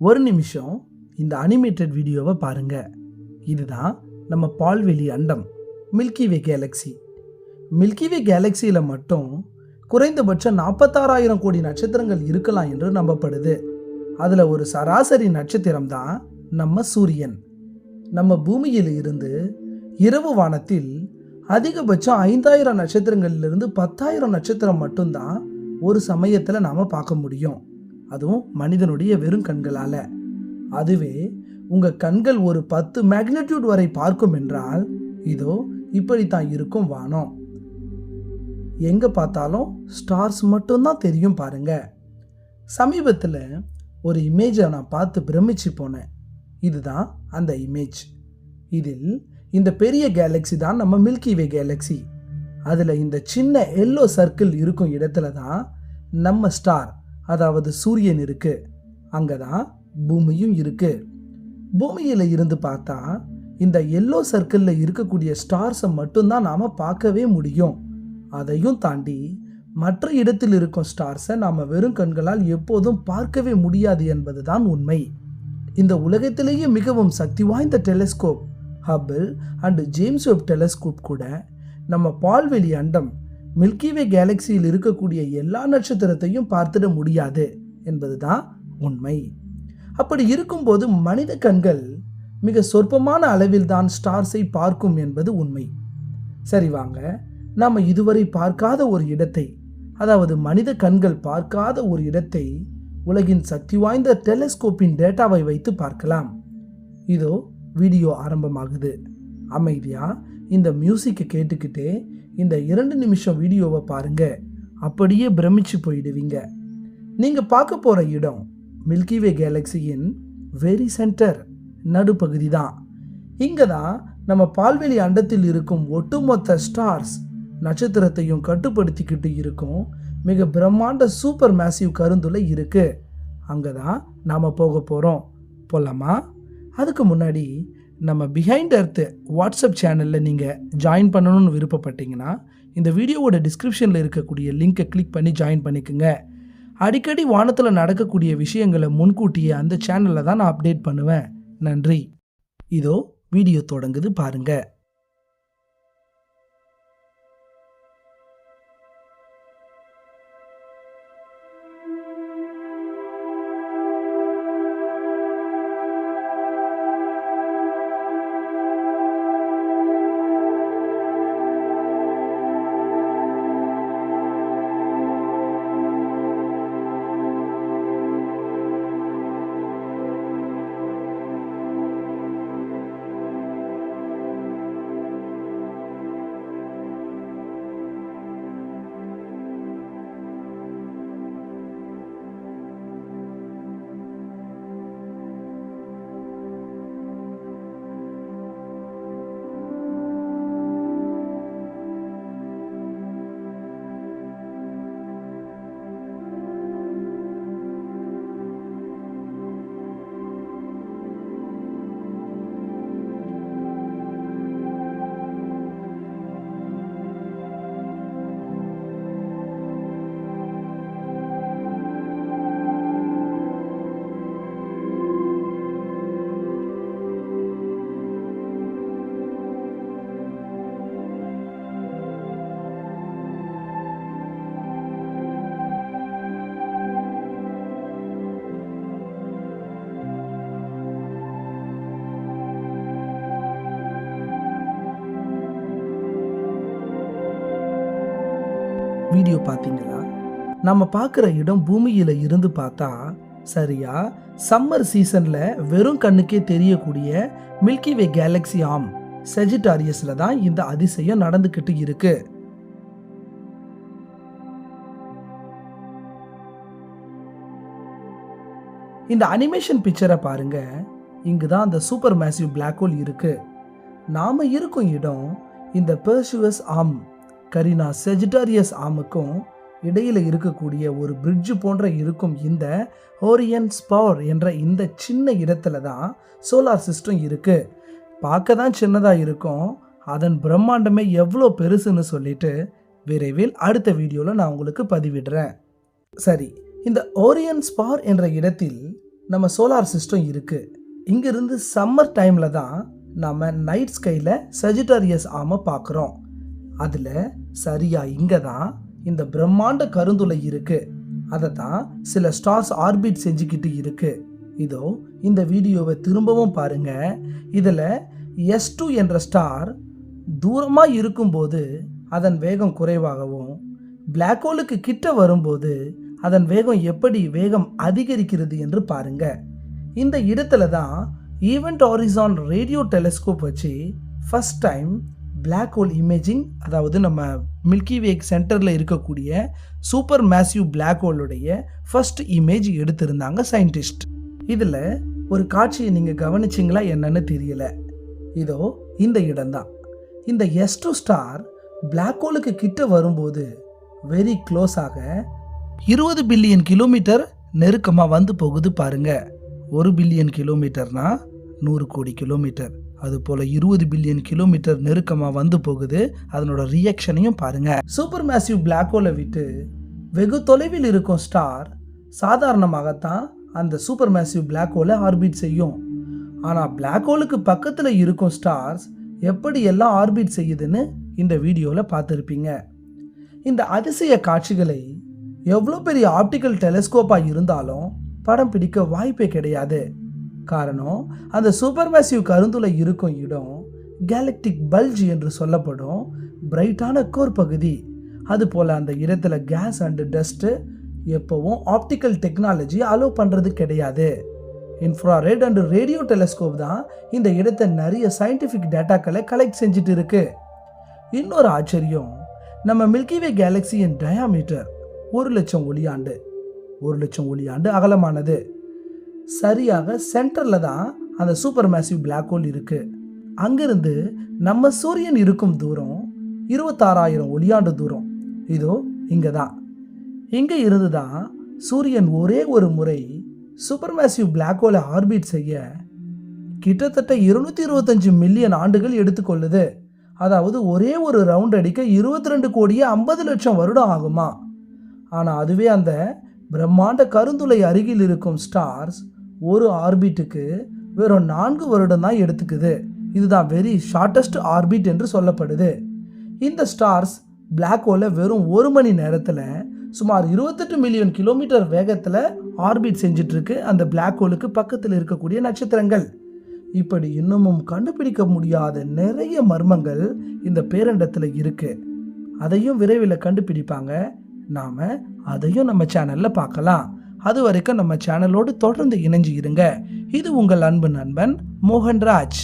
ஒரு நிமிஷம் இந்த அனிமேட்டட் வீடியோவை பாருங்கள் இதுதான் நம்ம பால்வெளி அண்டம் Milky Way galaxy Milky Way கேலக்சியில் மட்டும் குறைந்தபட்சம் நாற்பத்தாறாயிரம் கோடி நட்சத்திரங்கள் இருக்கலாம் என்று நம்பப்படுது. அதில் ஒரு சராசரி நட்சத்திரம் தான் நம்ம சூரியன். நம்ம பூமியில் இருந்து இரவு வானத்தில் அதிகபட்சம் ஐந்தாயிரம் நட்சத்திரங்கள்லேருந்து பத்தாயிரம் நட்சத்திரம் மட்டும்தான் ஒரு சமயத்தில் நாம் பார்க்க முடியும். அதுவும் மனிதனுடைய வெறும் கண்களால். அதுவே உங்கள் கண்கள் ஒரு பத்து மேக்னிடியூட் வரை பார்க்கும் என்றால் இதோ இப்படித்தான் இருக்கும் வானம். எங்கே பார்த்தாலும் ஸ்டார்ஸ் மட்டும்தான் தெரியும் பாருங்க. சமீபத்தில் ஒரு இமேஜை நான் பார்த்து பிரமிச்சு போனேன். இதுதான் அந்த இமேஜ் இதில் இந்த பெரிய கேலக்ஸி தான் நம்ம மில்கி வே கேலக்ஸி அதில் இந்த சின்ன எல்லோ சர்க்கிள் இருக்கும் இடத்துல தான் நம்ம ஸ்டார் அதாவது சூரியன் இருக்கு. அங்கே தான் பூமியும் இருக்கு. பூமியில் இருந்து பார்த்தா இந்த எல்லோ சர்க்கிளில் இருக்கக்கூடிய ஸ்டார்ஸை மட்டும்தான் நாம் பார்க்கவே முடியும். அதையும் தாண்டி மற்ற இடத்தில் இருக்கும் ஸ்டார்ஸை நாம் வெறும் கண்களால் எப்போதும் பார்க்கவே முடியாது என்பது தான் உண்மை. இந்த உலகத்திலேயே மிகவும் சக்தி வாய்ந்த telescope Hubble and James Webb telescope கூட நம்ம பால்வெளி அண்டம் மில்கிவே கேலக்சியில் இருக்கக்கூடிய எல்லா நட்சத்திரத்தையும் பார்த்துட முடியாது என்பதுதான் உண்மை. அப்படி இருக்கும்போது மனித கண்கள் மிக சொற்பமான அளவில் தான் ஸ்டார்ஸை பார்க்கும் என்பது உண்மை. சரி வாங்க நாம் இதுவரை பார்க்காத ஒரு இடத்தை அதாவது மனித கண்கள் பார்க்காத ஒரு இடத்தை உலகின் சக்தி வாய்ந்த டெலிஸ்கோப்பின் டேட்டாவை வைத்து பார்க்கலாம். இதோ வீடியோ ஆரம்பமாகுது. அமைதியா இந்த மியூசிக்கை கேட்டுக்கிட்டே இந்த இரண்டு நிமிஷம் வீடியோவை பாருங்க. அப்படியே பிரமிச்சு போயிடுவீங்க. நீங்க பார்க்க போற இடம் மில்கிவே கேலக்சியின் வெரி சென்டர் நடுப்பகுதி தான். இங்கே தான் நம்ம பால்வெளி அண்டத்தில் இருக்கும் ஒட்டுமொத்த ஸ்டார்ஸ் நட்சத்திரத்தையும் கட்டுப்படுத்திக்கிட்டு இருக்கும். மிக பிரம்மாண்ட சூப்பர் மேசிவ் கருந்துளை இருக்கு. அங்கே தான் நாம் போக போகிறோம் போகலாமா அதுக்கு முன்னாடி நம்ம பிஹைண்ட் அர்த்து வாட்ஸ்அப் சேனலில் நீங்கள் ஜாயின் பண்ணணும்னு விருப்பப்பட்டீங்கன்னா இந்த வீடியோவோட டிஸ்கிரிப்ஷனில் இருக்கக்கூடிய லிங்கை கிளிக் பண்ணி ஜாயின் பண்ணிக்கோங்க. அடிக்கடி வானத்தில் நடக்கக்கூடிய விஷயங்களை முன்கூட்டியே அந்த சேனலில் தான் நான் அப்டேட் பண்ணுவேன். நன்றி. இதோ வீடியோ தொடங்குது பாருங்கள் வீடியோ பார்த்தீங்களா? நம்ம பார்க்குற இடம் பூமியில் இருந்து பார்த்தா சரியா? சம்மர் சீசனில் வெறும் கண்ணுக்கே தெரியக்கூடிய மில்கி வே கேலக்ஸி ஆம் செஜிட்டாரியஸில் தான் இந்த அதிசயம் நடந்துக்கிட்டு இருக்கு. இந்த அனிமேஷன் பிக்சரை பாருங்க. இங்கு தான் அந்த சூப்பர் மேசிவ் பிளாக் ஹோல் இருக்கு. நாம இருக்கும் இடம் இந்த பெர்சுவஸ் ஆம் கரீனா செஜிட்டாரியஸ் ஆமுக்கும் இடையில் இருக்கக்கூடிய ஒரு பிரிட்ஜ் போன்ற இருக்கும் இந்த ஓரியன் ஸ்பவர் என்ற இந்த சின்ன இடத்துல தான் சோலார் சிஸ்டம் இருக்குது பார்க்க தான் சின்னதாக இருக்கும். அதன் பிரம்மாண்டமே எவ்வளோ பெருசுன்னு சொல்லிட்டு விரைவில் அடுத்த வீடியோவில் நான் உங்களுக்கு பதிவிடுறேன். சரி இந்த ஓரியன் ஸ்பார் என்ற இடத்தில் நம்ம சோலார் சிஸ்டம் இருக்குது இங்கிருந்து சம்மர் டைமில் தான் நம்ம நைட் ஸ்கையில் சஜிட்டாரியஸ் ஆமை பார்க்குறோம். அதில் சரியா இங்கே தான் இந்த பிரம்மாண்ட கருந்துளை இருக்குது அதை தான் சில ஸ்டார்ஸ் ஆர்பிட் செஞ்சுக்கிட்டு இருக்கு. இதோ இந்த வீடியோவை திரும்பவும் பாருங்க. இதில் எஸ் டூ என்ற ஸ்டார் தூரமாக இருக்கும்போது அதன் வேகம் குறைவாகவும் பிளாக் ஹோலுக்கு கிட்ட வரும்போது அதன் வேகம் எப்படி வேகம் அதிகரிக்கிறது என்று பாருங்க. இந்த இடத்துல தான் ஈவெண்ட் ஹாரிசான் ரேடியோ டெலிஸ்கோப் வச்சு first time black hole imaging அதாவது நம்ம மில்கி வே சென்டரில் இருக்கக்கூடிய சூப்பர் மேசிவ் பிளாக் ஹோலுடைய ஃபர்ஸ்ட் இமேஜ் எடுத்திருந்தாங்க சயின்டிஸ்ட் இதில் ஒரு காட்சியை நீங்கள் கவனிச்சிங்களா என்னன்னு தெரியல. இதோ இந்த இடம்தான். இந்த எஸ் டூ ஸ்டார் பிளாக் ஹோலுக்கு கிட்ட வரும்போது வெரி க்ளோஸாக இருபது பில்லியன் கிலோமீட்டர் நெருக்கமாக வந்து போகுது பாருங்க. ஒரு பில்லியன் கிலோமீட்டர்னா நூறு கோடி கிலோமீட்டர் அதுபோல் இருபது பில்லியன் கிலோமீட்டர் நெருக்கமாக வந்து போகுது. அதனோட ரியாக்ஷனையும் பாருங்கள் சூப்பர் மேசிவ் பிளாக் ஹோலை விட்டு வெகு தொலைவில் இருக்கும் ஸ்டார் சாதாரணமாகத்தான் அந்த சூப்பர் மேசிவ் பிளாக் ஹோலை ஆர்பிட் செய்யும். ஆனால் பிளாக் ஹோலுக்கு பக்கத்தில் இருக்கும் ஸ்டார்ஸ் எப்படி எல்லாம் ஆர்பிட் செய்யுதுன்னு இந்த வீடியோவில் பார்த்துருப்பீங்க. இந்த அதிசய காட்சிகளை எவ்வளோ பெரிய ஆப்டிக்கல் டெலஸ்கோப்பாக இருந்தாலும் படம் பிடிக்க வாய்ப்பே கிடையாது. காரணம் அந்த சூப்பர் மேசிவ் கருந்துளை இருக்கும் இடம் கேலக்டிக் பல்ஜ் என்று சொல்லப்படும் பிரைட்டான கோர் பகுதி. அதுபோல் அந்த இடத்துல கேஸ் அண்டு டஸ்ட்டு எப்போவும் ஆப்டிக்கல் டெக்னாலஜி அலோவ் பண்ணுறது கிடையாது. இன்ஃப்ராரெட் அண்டு ரேடியோ டெலஸ்கோப் தான் இந்த இடத்தை நிறைய சயின்டிஃபிக் டேட்டாக்களை கலெக்ட் செஞ்சுட்டு இருக்கு. இன்னொரு ஆச்சரியம் நம்ம மில்கிவே கேலக்சியின் டயாமீட்டர் ஒரு லட்சம் ஒளியாண்டு ஒரு லட்சம் ஒளியாண்டு அகலமானது. சரியாக சென்டரில் தான் அந்த சூப்பர் மேசிவ் பிளாக் ஹோல் இருக்குது அங்கேருந்து நம்ம சூரியன் இருக்கும் தூரம் இருபத்தாறாயிரம் ஒளியாண்டு தூரம். இதோ இங்கே தான். இங்கே இருந்து தான் சூரியன் ஒரே ஒரு முறை சூப்பர் மேசிவ் பிளாக் ஹோலை ஆர்பிட் செய்ய கிட்டத்தட்ட இருநூத்தி இருபத்தஞ்சு மில்லியன் ஆண்டுகள் எடுத்துக்கொள்ளுது அதாவது ஒரே ஒரு ரவுண்ட் அடிக்க இருபத்தி ரெண்டு கோடியே ஐம்பது லட்சம் வருடம் ஆகுமா? ஆனால் அதுவே அந்த பிரம்மாண்ட கருந்துளை அருகில் இருக்கும் ஸ்டார்ஸ் ஒரு ஆர்பிட்டுக்கு வெறும் நான்கு வருடம் தான் எடுத்துக்குது. இதுதான் வெரி ஷார்ட்டஸ்ட் ஆர்பிட் என்று சொல்லப்படுது. இந்த ஸ்டார்ஸ் பிளாக் ஹோலை வெறும் ஒரு மணி நேரத்தில் சுமார் இருபத்தெட்டு மில்லியன் கிலோமீட்டர் வேகத்தில் ஆர்பிட் செஞ்சிட்ருக்கு அந்த பிளாக் ஹோலுக்கு பக்கத்தில் இருக்கக்கூடிய நட்சத்திரங்கள். இப்படி இன்னமும் கண்டுபிடிக்க முடியாத நிறைய மர்மங்கள் இந்த பேரண்டத்தில் இருக்கு. அதையும் விரைவில் கண்டுபிடிப்பாங்க. நாம் அதையும் நம்ம சேனலில் பார்க்கலாம். அது வரைக்கும் நம்ம சேனலோடு தொடர்ந்து இணைஞ்சு இருங்க. இது உங்கள் அன்பு நண்பன் மோகன்ராஜ்.